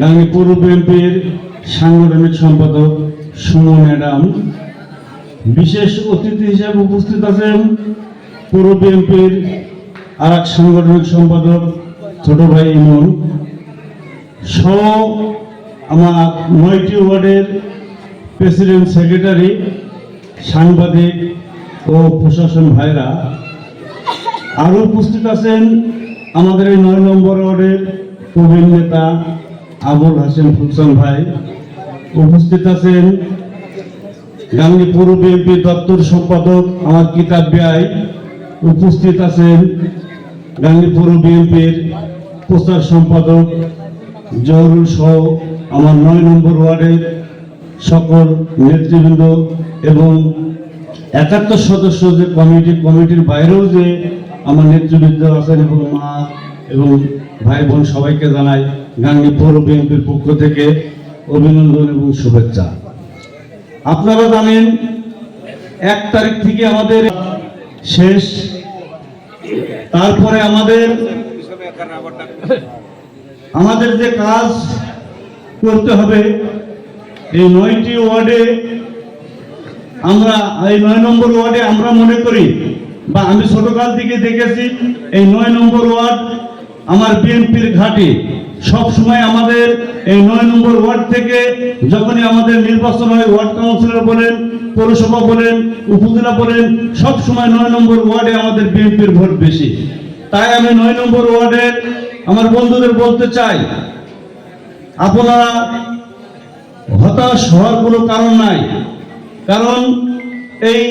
গাঙ্গী পৌর বিএনপির সাংগঠনিক সম্পাদক সুমন ম্যাডাম। বিশেষ অতিথি হিসেবে উপস্থিত আছেন পৌর বিএনপির আর এক সাংগঠনিক সম্পাদক ছোট ভাই ইমন। সহ আমার নয়টি ওয়ার্ডের প্রেসিডেন্ট সেক্রেটারি, সাংবাদিক ও প্রশাসন ভাইরা। আরও উপস্থিত আছেন আমাদের এই নয় নম্বর ওয়ার্ডের প্রবীণ নেতা আবুল হাসেন ফুলসান ভাই উপস্থিত আছেন গাঙ্গী পৌর বিএনপি দপ্তর সম্পাদক আমার কিতাব ব্যয়। উপস্থিত আছেন গাঙ্গী পৌর বিএনপির প্রচার সম্পাদক জহরুল সহ আমার নয় নম্বর ওয়ার্ডের সকল নেতৃবৃন্দ এবং একাত্তর সদস্য যে কমিটি, কমিটির বাইরেও যে আমার নেতৃবৃন্দ আছেন এবং মা এবং ভাই বোন সবাইকে জানাই গাঙ্গী পৌর বিএনপির পক্ষ থেকে অভিনন্দন এবং শুভেচ্ছা। আপনারা জানেন, এক তারিখ থেকে আমাদের শেষ। তারপরে আমাদের আমাদের যে কাজ করতে হবে, এই নয়টি ওয়ার্ডে আমরা, এই নয় নম্বর ওয়ার্ডে আমরা মনে করি, বা আমি ছোটকাল থেকে দেখেছি, এই নয় নম্বর ওয়ার্ড আমার বিএনপির ঘাঁটি। সব সময় আমাদের এই নয় নম্বর ওয়ার্ড থেকে যখনই আমাদের নির্বাচন হয়, ওয়ার্ড কাউন্সিলর বলেন, পৌরসভা বলেন, উপজেলা বলেন সব সময় নয় নম্বর ওয়ার্ডে আমাদের বিএনপির ভোট বেশি। তাই আমি নয় নম্বর ওয়ার্ডের আমার বন্ধুদের বলতে চাই, আপনারা হতাশ হওয়ার কোনো কারণ নাই, কারণ এই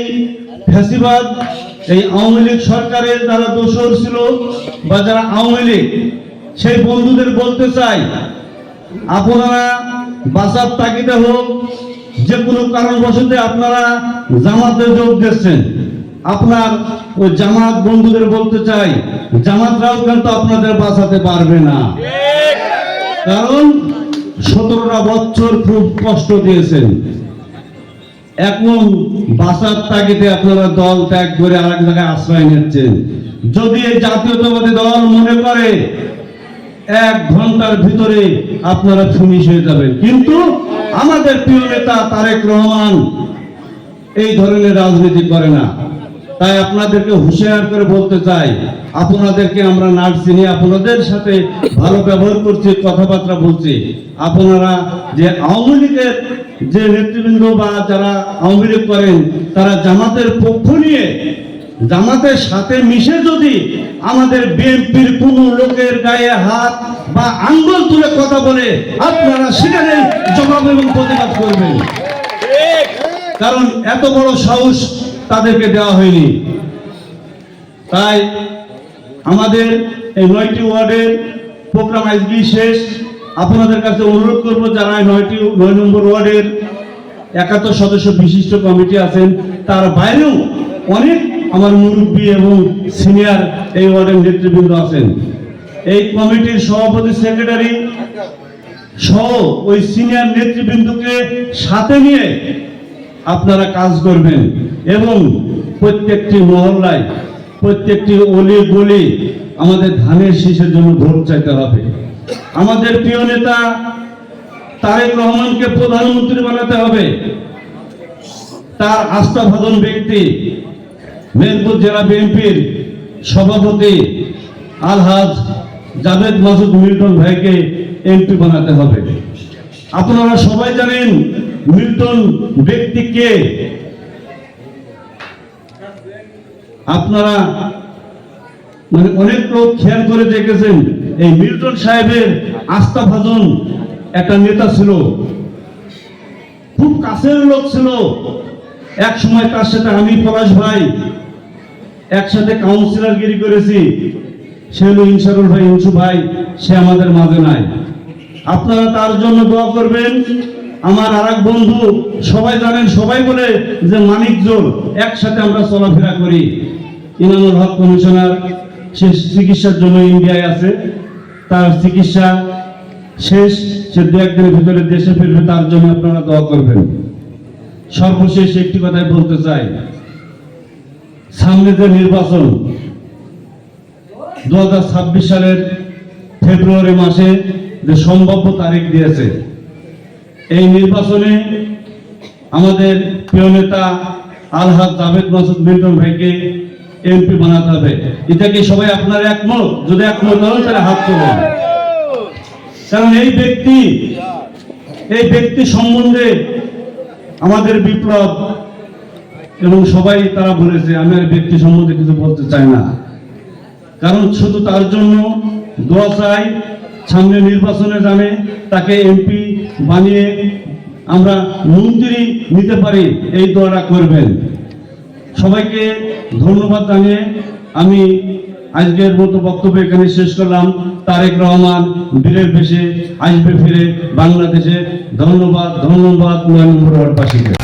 ফ্যাসিবাদ, এই আওয়ামী লীগ সরকারের যারা দোষর ছিল বা যারা আওয়ামী লীগ সেই বন্ধুদের বলতে চাই, আপনারা বাঁচার তাগিদে হোক, যে কোনো কারণবশত আপনারা জামাতে যোগ দিচ্ছেন আপনার ওই জামাত বন্ধুদের বলতে চাই, জামাতরাও কিন্তু আপনাদের বাঁচাতে পারবে না। কারণ সতেরোটা বছর খুব কষ্ট দিয়েছেন। এখন বাসার তাগিদে আপনারা দল ত্যাগ করে আরেক জায়গায় আশ্রয় নিচ্ছেন। যদি এই জাতীয়তাবাদী দল মনে করে এক ঘণ্টার ভিতরে আপনারা ফিনিশ হয়ে যাবেন। কিন্তু আমাদের প্রিয় নেতা তারেক রহমান এই ধরনের রাজনীতি করে না। তাই আপনাদেরকে হুঁশিয়ার করে বলতে চাই, আপনাদেরকে আমরা নার্স চিনি, আপনাদের সাথে ভালো ব্যবহার করছি, কথাবার্তা বলছি। আপনারা যে আওয়ামী লীগের যে নেতৃবৃন্দ বা যারা আওয়ামী লীগ করেন, তারা জামাতের পক্ষ নিয়ে, জামাতের সাথে মিশে যদি আমাদের বিএনপির কোন লোকের গায়ে হাত বা আঙ্গুল তুলে কথা বলে আপনারা সেখানে জবাব এবং প্রতিবাদ করবেন। কারণ এত বড় সাহস তাদেরকে দেওয়া হয়নি। তাই আমাদের এই নয়টি ওয়ার্ডের প্রোগ্রাম আজকেই শেষ। আপনাদের কাছে অনুরোধ করব, যারা নয়টি, নয় নম্বর ওয়ার্ডের একাত্তর সদস্য বিশিষ্ট কমিটি আছেন, তার বাইরেও অনেক আমার মুরব্বী এবং সিনিয়র এই ওয়ার্ডের নেতৃবৃন্দ আছেন। এই কমিটির সভাপতি সেক্রেটারি সহ ওই সিনিয়র নেতৃবৃন্দকে সাথে নিয়ে আপনারা কাজ করবেন এবং প্রত্যেকটি মহল্লায় প্রত্যেকটি অলি গলি আমাদের ধানের শীষের জন্য ভোট চাইতে হবে। আমাদের প্রিয় নেতা তারেক রহমানকে প্রধানমন্ত্রী বানাতে হবে। তার আস্থাভাজন ব্যক্তি মেদিনীপুর জেলা বিএনপির সভাপতি আলহাজ জাভেদ মাসুদ মিল্টন ভাইকে এমপি বানাতে হবে। আপনারা সবাই জানেন মিল্টন ব্যক্তিকে আপনারা মানে অনেক লোক খেয়াল করে দেখেছেন, এই মিল্টন সাহেবের আস্থা ভাজন একটা নেতা ছিল। খুব কাছের লোক ছিল। এক সময় তার সাথে আমি পলাশ ভাই একসাথে কাউন্সিলর গিরি করেছি। সে হলো ইনসারুল ভাই ইনসু ভাই, সে আমাদের মাঝে নাই। আপনারা তার জন্য দোয়া করবেন। আমার আর বন্ধু, সবাই জানেন, সবাই বলে যে মানিক জোর, একসাথে আমরা চলাফেরা করি। ইনামুল হক কমিশনার, সে চিকিৎসার জন্য ইন্ডিয়ায় আছে। তার চিকিৎসা শেষ, সে দু একদিনের ভিতরে দেশে ফিরবে, তার জন্য আপনারা দোয়া করবেন। সর্বশেষ একটি কথাই বলতে চাই। সামনে যে নির্বাচন দু সালের ফেব্রুয়ারি মাসে যে সম্ভাব্য তারিখ দিয়েছে, এই নির্বাচনে আমাদের প্রিয় নেতা আলহাদ জাভেদ মাসুদ মিন্টন ভাইকে এমপি বানাতে হবে। এটা কি সবাই আপনার একমত? যদি একমত হন তাহলে হাত তোলেন। কারণ এই ব্যক্তি এই ব্যক্তি সম্বন্ধে আমাদের বিপ্লব এবং সবাই তারা বলেছে আমি আর ব্যক্তি সম্বন্ধে কিছু বলতে চাই না। কারণ শুধু তার জন্য দোয়া চাই, সামনে নির্বাচনে জানে তাকে এমপি বানিয়ে আমরা মন্ত্রী নিতে পারি, এই দোয়াটা করবেন। সবাইকে ধন্যবাদ জানিয়ে আমি আজকের মতো বক্তব্য এখানে শেষ করলাম। তারেক রহমান বীরের বেশে আসবে ফিরে বাংলাদেশে। ধন্যবাদ ধন্যবাদ নয় নম্বর